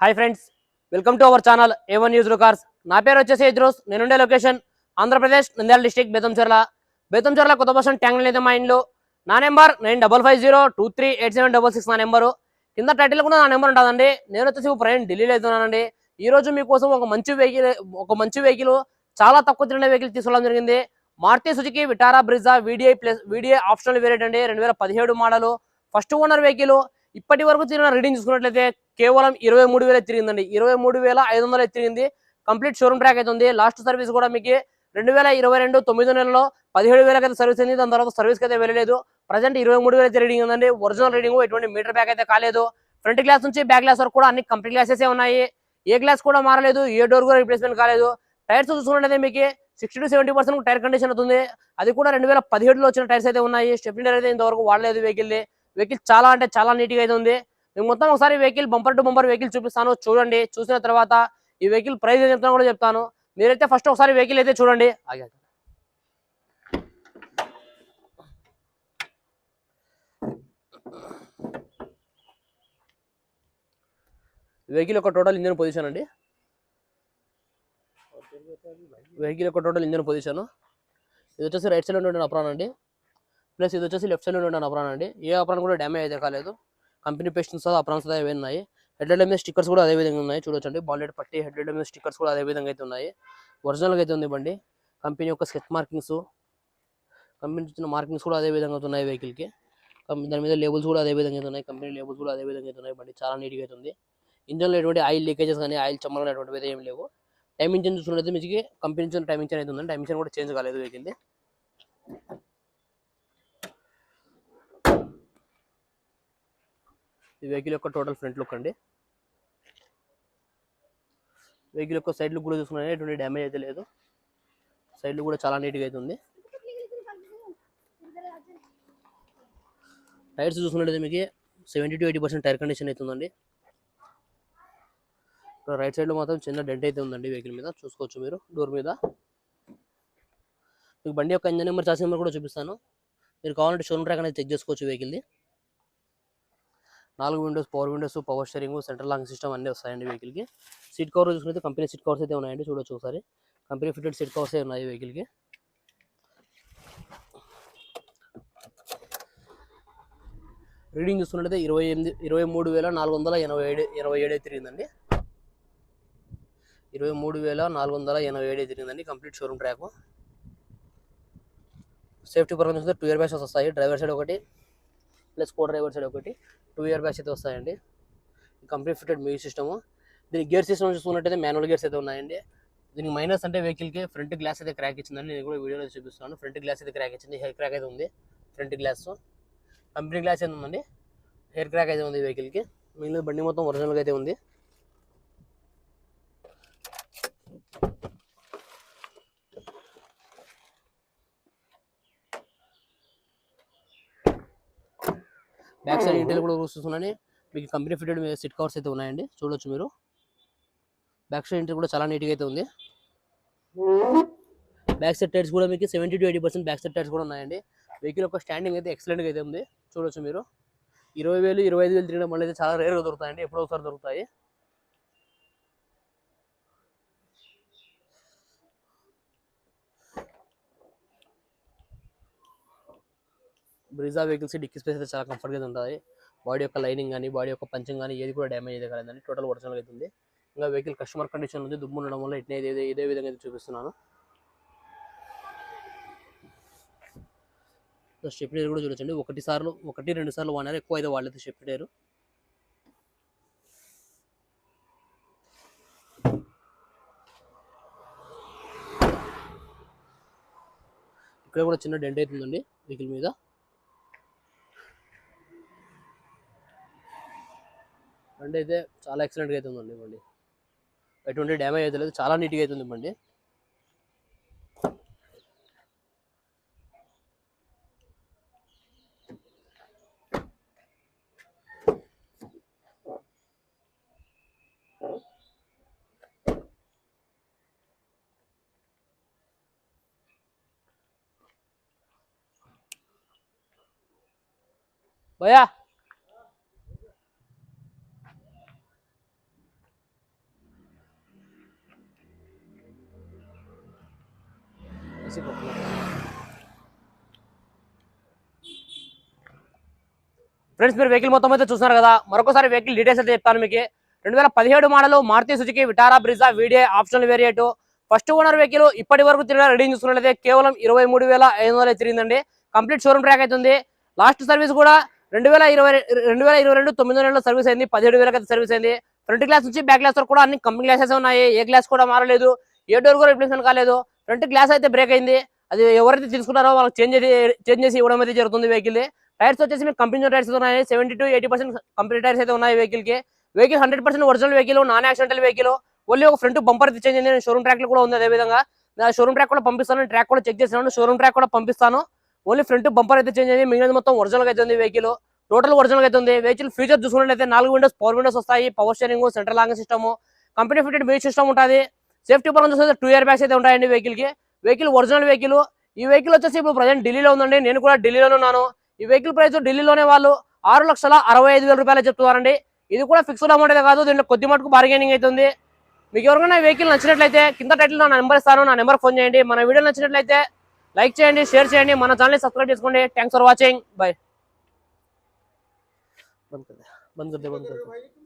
Hi friends welcome to our channel A one news cars నా పేరు వచ్చేసి ఎజ్రోస్ నేనుండే లొకేషన్ ఆంధ్రప్రదేశ్ నంద్యాల డిస్టిక్ బేతంచెర్ల బేతంచెర్ల కొత్త బస్ ట్యాంగ్ లేదా మా ఇంట్లో నా number nine double five zero two three eight seven double six నా నెంబరు. కింద టైటిల్ కూడా నా నెంబర్ ఉంటుందండి. నేను వచ్చేసి ప్రయాణం ఢిల్లీలో అవుతున్నానండి ఈ రోజు మీకోసం ఒక మంచి వెహికల్ ఒక మంచి వెహికల్ చాలా తక్కువ తిరిగిన వెహికల్ తీసుకోవడం జరిగింది. Maruti Suzuki Vitara Brezza VDI plus VDI optional variant అండి. రెండు వేల పదిహేడు మోడలు. ఫస్ట్ ఓనర్ వెహికల్ ఇప్పటి వరకు తిరిగిన రీడింగ్ చూసుకున్నట్లయితే కేవలం ఇరవై మూడు వేల తిరిగిందండి. ఇరవై మూడు వేల ఐదు వందలు తిరిగింది. కంప్లీట్ షోరూమ్ ట్రాక్ అయితే ఉంది. లాస్ట్ సర్వీస్ కూడా మీకు రెండు వేల ఇరవై రెండు తొమ్మిది నెలలో పదిహేడు వేలకి అయితే సర్వీస్ అయింది. దాని తర్వాత సర్వీస్కి అయితే వెళ్ళలేదు. ప్రజెంట్ ఇరవై మూడు వేల రీడింగ్ ఉందండి. ఒరిజినల్ రీడింగ్ ఎటువంటి మీటర్ బ్యాక్ అయితే కాలేదు. ఫ్రంట్ గ్లాస్ నుంచి బ్యాక్ గ్లాస్ వరకు కూడా అన్ని కంప్లీట్ గ్లాసెస్ ఉన్నాయి. ఏ గ్లాస్ కూడా మారలేదు. ఏ డోర్ కూడా రిప్లేస్మెంట్ కాలేదు. టైర్స్ చూసుకున్నట్లయితే మీకు sixty to seventy percent tyre condition అవుతుంది. అది కూడా రెండు వేల పదిహేడులో వచ్చిన టైర్స్ అయితే ఉన్నాయి. స్టెప్నీ టైర్ అయితే ఇంతవరకు వాడలేదు వెహికల్ వెహికల్ చాలా అంటే చాలా నీట్గా అయితే ఉంది. నేను మొత్తం ఒకసారి vehicle bumper to bumper vehicle చూపిస్తాను. చూడండి చూసిన తర్వాత ఈ వెహికల్ ప్రైస్ ఏం చెప్తాను కూడా చెప్తాను. మీరైతే ఫస్ట్ ఒకసారి వెహికల్ అయితే చూడండి. ఆగా. వెహికల్ యొక్క టోటల్ ఇంజన్ పొజిషన్ అండి. వెహికల్ యొక్క టోటల్ ఇంజన్ పొజిషన్. ఇది వచ్చేసి రైట్ సైడ్ ఉండే అప్రాన్ అండి. ప్లస్ ఇది వచ్చేసి లెఫ్ట్ సైడ్ ఉండే అప్రాన్ అండి. ఏ అప్రాన్ కూడా డ్యామేజ్ అయితే కాలేదు. కంపెనీ పేస్టింగ్స్ అప్రాన్స్ అవి ఉన్నాయి. హెడ్లైట్ మీద స్టిక్కర్స్ కూడా అదే విధంగా ఉన్నాయి. చూడొచ్చండి. బాలెట్ పట్టి హెడ్ లైట్ మీద స్టిక్కర్స్ కూడా అదే విధంగా అయితే ఉన్నాయి. ఒరిజినల్గా అయితే ఉంది బండి. కంపెనీ యొక్క స్కెచ్ మార్కింగ్స్ కంపెనీ ఇచ్చిన మార్కింగ్స్ కూడా అదే విధంగా ఉన్నాయి వెహికల్కి దాని మీద లేబుల్స్ కూడా అదే విధంగా అయితే ఉన్నాయి. కంపెనీ లేబుల్స్ కూడా అదే విధంగా అయితే ఉన్నాయి బండి. చాలా నీట్గా అయితే ఉంది. ఇంజన్లో ఎటువంటి ఆయిల్ లీకేజెస్ కానీ ఆయిల్ చమ్మలు అటువంటివి అయితే ఏం లేవు. టైం ఇంజన్ చూసుకున్నట్లయితే మీకు కంపెనీ ఇచ్చిన టైం ఇంజన్ అయితే ఉందండి. టైం ఇంజన్ కూడా చేంజ్ కాలేదు వెహికల్ ఈ వెహికల్ యొక్క టోటల్ ఫ్రంట్ లుక్ అండి. వెహికల్ యొక్క సైడ్ లుక్ కూడా చూసుకున్నా ఎటువంటి డ్యామేజ్ అయితే లేదు. సైడ్ లుక్ కూడా చాలా నీట్గా అయితే ఉంది. టైర్స్ చూసుకున్నట్లయితే మీకు seventy to eighty percent tyre condition అయితే ఉందండి. ఇక్కడ రైట్ సైడ్లో మాత్రం చిన్న డెంట్ అయితే ఉందండి వెహికల్ మీద. చూసుకోవచ్చు మీరు డోర్ మీద. మీకు బండి యొక్క ఇంజన్ నెంబర్ చాసి నెంబర్ కూడా చూపిస్తాను. మీరు కావాలంటే షోరూమ్ ట్రాక్ అనేది చెక్ చేసుకోవచ్చు వెహికల్ది. నాలుగు windows power windows power steering central lock system అన్నీ వస్తాయండి వెహికల్కి సీట్ కవర్ చూసుకుంటే కంపెనీ సీట్ కవర్స్ అయితే ఉన్నాయండి చూడొచ్చు ఒకసారి. కంపెనీ ఫిటెడ్ సీట్ కవర్స్ ఉన్నాయి వెహికల్కి రీడింగ్ చూసుకున్నట్లయితే ఇరవై ఎనిమిది ఇరవై మూడు వేల నాలుగు వందల ఎనభై ఏడు ఇరవై ఏడు తిరిగిందండి. ఇరవై మూడు వేల నాలుగు వందల ఎనభై ఏడు తిరిగిందండి కంప్లీట్ షోరూమ్ ట్రాక్ సేఫ్టీ పరంగా చూస్తే టూ ఇయర్ బ్యాగ్స్ వస్తాయి డ్రైవర్ సైడ్ ఒకటి. ప్లస్ కో డ్రైవర్ సైడ్ ఒకటి టూ ఇయర్ బ్యాగ్స్ అయితే వస్తాయండి. కంప్లీట్ ఫిటెడ్ మ్యూజిక్ సిస్టమ్ దీని గేర్ సిస్టమ్ చూసుకున్నట్టయితే మాన్యువల్ గేర్స్ అయితే ఉన్నాయండి. దీనికి మైనస్ అంటే వెహికల్కి ఫ్రంట్ గ్లాస్ అయితే క్రాక్ ఇచ్చిందని నేను కూడా వీడియోలో చూపిస్తున్నాను. ఫ్రంట్ గ్లాస్ అయితే క్రాక్ ఇచ్చింది. హెయిర్ క్రాక్ అయితే ఉంది ఫ్రంట్ గ్లాస్ కంపెనీ గ్లాస్ అయితే ఉందండి. హెయిర్ క్రాక్ అయితే ఉంది వెహికల్కి మిగిలిన బండి మొత్తం ఒరిజినల్గా అయితే ఉంది. బ్యాక్ సైడ్ ఇంటీరియర్ కూడా చూస్తున్నాను. మీకు కంపెనీ ఫిటెడ్ సిట్ కవర్స్ అయితే ఉన్నాయండి. చూడొచ్చు మీరు. బ్యాక్ సైడ్ ఇంటీరియర్ కూడా చాలా నీట్గా అయితే ఉంది. బ్యాక్ సైడ్ టైర్స్ కూడా మీకు seventy to eighty percent back side tyres కూడా ఉన్నాయండి. వెహికల్ యొక్క స్టాండింగ్ అయితే ఎక్సలెంట్గా అయితే ఉంది. చూడొచ్చు మీరు. ఇరవై వేలు ఇరవై ఐదు వేలు తిరిగిన మళ్ళీ అయితే చాలా రేర్గా దొరుకుతాయండి. ఎప్పుడో ఒకసారి దొరుకుతాయి. బ్రిజా వెహికల్స్ డిక్కీ స్పేస్ అయితే చాలా కంఫర్ట్గా ఉంటుంది. బాడీ యొక్క లైనింగ్ కానీ బాడీ యొక్క పంచింగ్ కానీ ఏది కూడా డ్యామేజ్ అయితే కాలేదండి. టోటల్ ఒరిజినల్ అవుతుంది ఇంకా వెహికల్ కస్టమర్ కండిషన్ ఉంది. దుమ్ము ఉండడం వల్ల ఇట్నే ఇదే ఇదే విధంగా అయితే చూపిస్తున్నాను. స్టెప్టేర్ కూడా చూడొచ్చండి. ఒకటి సార్లు ఒకటి రెండు సార్లు వాడినారు. ఎక్కువ అయితే వాళ్ళైతే స్టెప్ ఇక్కడ కూడా చిన్న డెంట్ అవుతుందండి వెహికల్ మీద. బండి అయితే చాలా ఎక్సలెంట్గా అయితే ఉందండి బండి. ఎటువంటి డ్యామేజ్ అయితే లేదు. చాలా నీట్గా అవుతుంది బండి. భయా ఏసీ పక్కన ఫ్రెండ్స్ మీరు వెహికల్ మొత్తం అయితే చూస్తున్నారు కదా. మరొకసారి వెహికల్ డీటెయిల్స్ అయితే చెప్తాను మీకు. రెండు వేల పదిహేడు model Maruti Suzuki Vitara Brezza video optional variant first owner vehicle ఇప్పటి వరకు తిరిగిన రీడింగ్ చూసుకున్నట్లయితే కేవలం ఇరవై మూడు వేల ఐదు వందలు తిరిగిందండి. కంప్లీట్ షోరూమ్ ట్రాక్ అవుతుంది లాస్ట్ సర్వీస్ కూడా రెండు వేల ఇరవై రెండు వేల ఇరవై రెండు తొమ్మిది నెలల సర్వీస్ అయింది. పదిహేడు వేలకి అయితే సర్వీస్ అయింది. ఫ్రంట్ గ్లాస్ నుంచి బ్యాక్ గ్లాస్ వరకు కూడా అన్ని కంపెనీ గ్లాసెస్ ఉన్నాయి. ఏ గ్లాస్ కూడా మారలేదు. ఏ డోర్ కూడా రిప్లేస్మెంట్ కాలేదు. ఫ్రంట్ గ్లాస్ అయితే బ్రేక్ అయింది. అది ఎవరైతే తీసుకున్నారో వాళ్ళకి చేంజ్ చేంజ్ చేసి ఇవ్వడం అయితే జరుగుతుంది వెహికల్ టైర్స్ వచ్చేసి మీకు కంపెనీ టైర్స్ ఉన్నాయి. Seventy to eighty percent company tyres అయితే ఉన్నాయి వెహికల్కి. Vehicle hundred percent original vehicle non accidental vehicle only ఒక ఫ్రంట్ బంపర్ చేంజ్ అయింది. షోరూమ్ ట్రాక్ కూడా ఉంది అదే విధంగా షోరూమ్ ట్రాక్ కూడా పంపిస్తాను. ట్రాక్ కూడా చెక్ చేసినాను షోరూమ్ ట్రాక్ కూడా పంపిస్తాను. ఓన్లీ ఫ్రంట్ బంపర్ అయితే చేంజ్ అయింది. మిగిలిన మొత్తం ఒరిజినల్ అయితే ఉంది వెహికల్ టోటల్ ఒరిజినల్ అయితే ఉంది. వెహికల్ ఫీచర్ చూసుకున్నట్లయితే నాలుగు విండోస్ పవర్ విండోస్ వస్తాయి. Power steering central lock system company fitted music system ఉంటుంది. సేఫ్టీ పరంగా చూస్తే టూ ఇయర్ బ్యాగ్స్ అయితే ఉంటాయండి వెహికల్కి. Vehicle original vehicle. ఈ వెహికల్ వచ్చేసి ఇప్పుడు ప్రజెంట్ ఢిల్లీలో ఉందండి. నేను కూడా ఢిల్లీలోనే ఉన్నాను. ఈ వెహికల్ ప్రైస్ ఢిల్లీలోనే వాళ్ళు ఆరు లక్షల అరవై ఐదు వేల రూపాయలు చెప్తున్నారండి. ఇది కూడా ఫిక్స్డ్ అమౌంట్ అయితే కాదు. దీంట్లో కొద్ది మటుకు బార్గెనింగ్ అవుతుంది. మీకు ఎవరికైనా వెహికల్ నచ్చినట్లయితే కింద టైటిల్ నా నెంబర్ ఇస్తాను. నా నెంబర్ ఫోన్ చేయండి. మన వీడియో నచ్చినట్లయితే లైక్ చేయండి షేర్ చేయండి. మన ఛానల్ని సబ్స్క్రైబ్ చేసుకోండి. థ్యాంక్స్ ఫర్ వాచింగ్ బాయ్ బంద్ బంద్ బంద్